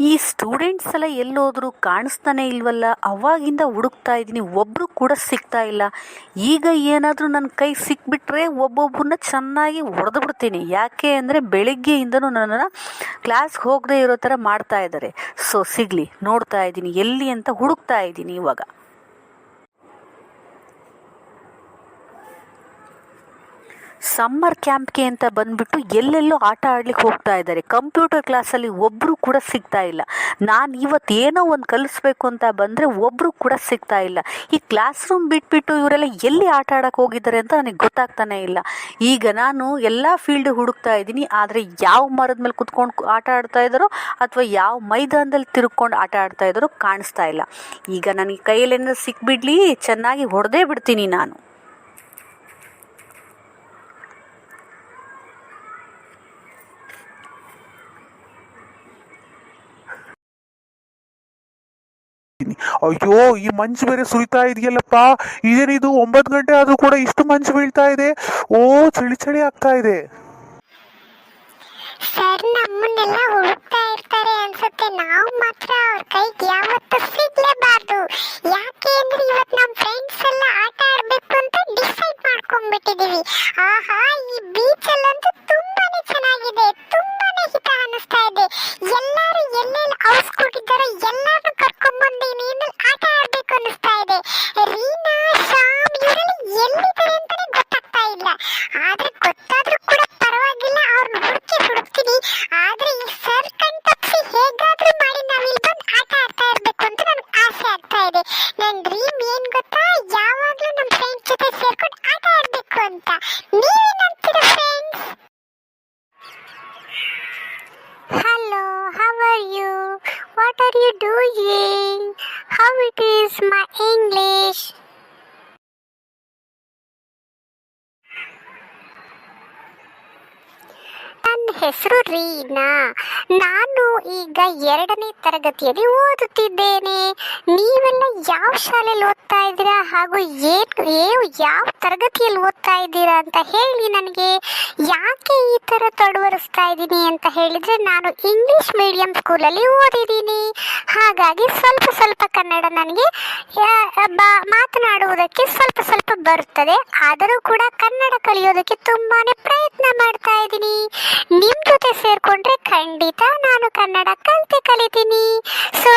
ಈ ಸ್ಟೂಡೆಂಟ್ಸ್ ಎಲ್ಲ ಎಲ್ಲೋದ್ರು ಕಾಣಿಸ್ತಾನೆ ಇಲ್ವಲ್ಲ? ಅವಾಗಿಂದ ಹುಡುಕ್ತಾ ಇದ್ದೀನಿ. ಒಬ್ಬರು ಕೂಡ ಸಿಗ್ತಾ ಇಲ್ಲ. ಈಗ ಏನಾದರೂ ನನ್ನ ಕೈ ಸಿಕ್ಬಿಟ್ರೆ ಒಬ್ಬೊಬ್ಬರನ್ನ ಚೆನ್ನಾಗಿ ಹೊಡೆದು ಬಿಡ್ತೀನಿ. ಯಾಕೆ ಅಂದರೆ ಬೆಳಿಗ್ಗೆಯಿಂದನೂ ನನ್ನನ್ನು ಕ್ಲಾಸ್ಗೆ ಹೋಗದೆ ಇರೋ ಥರ ಮಾಡ್ತಾ ಇದ್ದಾರೆ. ಸೊ ಸಿಗಲಿ, ನೋಡ್ತಾ ಇದ್ದೀನಿ. ಎಲ್ಲಿ ಅಂತ ಹುಡುಕ್ತಾ ಇದ್ದೀನಿ ಇವಾಗ. ಸಮ್ಮರ್ ಕ್ಯಾಂಪ್ಗೆ ಅಂತ ಬಂದ್ಬಿಟ್ಟು ಎಲ್ಲೆಲ್ಲೋ ಆಟ ಆಡ್ಲಿಕ್ಕೆ ಹೋಗ್ತಾ ಇದ್ದಾರೆ. ಕಂಪ್ಯೂಟರ್ ಕ್ಲಾಸಲ್ಲಿ ಒಬ್ಬರು ಕೂಡ ಸಿಗ್ತಾ ಇಲ್ಲ. ನಾನು ಇವತ್ತು ಏನೋ ಒಂದು ಕಲಿಸ್ಬೇಕು ಅಂತ ಬಂದರೆ ಒಬ್ಬರು ಕೂಡ ಸಿಗ್ತಾ ಇಲ್ಲ. ಈ ಕ್ಲಾಸ್ ರೂಮ್ ಬಿಟ್ಬಿಟ್ಟು ಇವರೆಲ್ಲ ಎಲ್ಲಿ ಆಟ ಆಡಕ್ಕೆ ಹೋಗಿದ್ದಾರೆ ಅಂತ ನನಗೆ ಗೊತ್ತಾಗ್ತಾನೆ ಇಲ್ಲ. ಈಗ ನಾನು ಎಲ್ಲ ಫೀಲ್ಡ್ ಹುಡುಕ್ತಾ ಇದ್ದೀನಿ. ಆದರೆ ಯಾವ ಮರದ ಮೇಲೆ ಕುತ್ಕೊಂಡು ಆಟ ಆಡ್ತಾ ಇದ್ದಾರೋ ಅಥವಾ ಯಾವ ಮೈದಾನದಲ್ಲಿ ತಿರುಕೊಂಡು ಆಟ ಆಡ್ತಾ ಇದ್ದಾರೋ ಕಾಣಿಸ್ತಾ ಇಲ್ಲ. ಈಗ ನನಗೆ ಕೈಯಲ್ಲಿ ಸಿಕ್ಬಿಡ್ಲಿ, ಚೆನ್ನಾಗಿ ಹೊಡೆದೇ ಬಿಡ್ತೀನಿ ನಾನು. ಅಯ್ಯೋ, ಈ ಮಂಜು ಬೇರೆ ಸುರಿತಾ ಇದೆಯಲ್ಲಪ್ಪ. ಇದೇನಿದು ಒಂಬತ್ತು ಗಂಟೆ ಆದ್ರೂ ಕೂಡ ಇಷ್ಟು ಮಂಜು ಬೀಳ್ತಾ ಇದೆ. ಓ, ಚಳಿ ಚಳಿ ಆಗ್ತಾ ಇದೆ. ಸರ್, ನಮ್ಮನ್ನೆಲ್ಲ ಹುಡುಕ್ತಾ ಇರ್ತಾರೆ ಅನ್ಸುತ್ತೆ. ನಾವು ಮಾತ್ರ ಅವ್ರ ಕೈಗೆ ಯಾವತ್ತೂ ಸಿಗ್ಲೇಬಾರ್ದು. ಯಾಕೆ ಅಂದ್ರೆ ಇವತ್ತು ನಮ್ಮ ಫ್ರೆಂಡ್ಸ್ ಎಲ್ಲ ಆಟ ಆಡ್ಬೇಕು ಅಂತ ಡಿಸೈಡ್ ಮಾಡ್ಕೊಂಡ್ಬಿಟ್ಟಿದೀವಿ. ಆಹಾ, ಈ ಬೀಚ್ ಅಲ್ಲಂತೂ are you doing? How it is my English? ನನ್ನ ಹೆಸರು ರೀನಾ ನಾನು ಈಗ ಎರಡನೇ ತರಗತಿಯಲ್ಲಿ ಓದುತ್ತಿದ್ದೇನೆ ನೀವೆಲ್ಲ ಯಾವ ಶಾಲೆಯಲ್ಲಿ ಓದ್ತಾ ಇದ್ದೀರಾ ಹಾಗೂ ಏನು ಯಾವ ತರಗತಿಯಲ್ಲಿ ಓದ್ತಾ ಇದ್ದೀರಾ ಅಂತ ಹೇಳಿ ನನಗೆ ಯಾಕೆ ಈ ಥರ ತಡವರಿಸ್ತಾ ಇದ್ದೀನಿ ಅಂತ ಹೇಳಿದರೆ ನಾನು ಇಂಗ್ಲೀಷ್ ಮೀಡಿಯಂ ಸ್ಕೂಲಲ್ಲಿ ಓದಿದ್ದೀನಿ ಹಾಗಾಗಿ ಸ್ವಲ್ಪ ಸ್ವಲ್ಪ ಕನ್ನಡ ನನಗೆ ಮಾತನಾಡುವುದಕ್ಕೆ ಸ್ವಲ್ಪ ಸ್ವಲ್ಪ ಬರುತ್ತದೆ. ಆದರೂ ಕೂಡ ಕನ್ನಡ ಕಲಿಯೋದಕ್ಕೆ ತುಂಬಾನೇ ಪ್ರಯತ್ನ ಮಾಡ್ತಾ ಇದ್ದೀನಿ. ನಿಮ್ಮ ಜೊತೆ ಸೇರಿಕೊಂಡ್ರೆ ಖಂಡಿತ ನಾನು ಕನ್ನಡ ಕಲಿತೆ ಕಲಿತೀನಿ. ಸೊ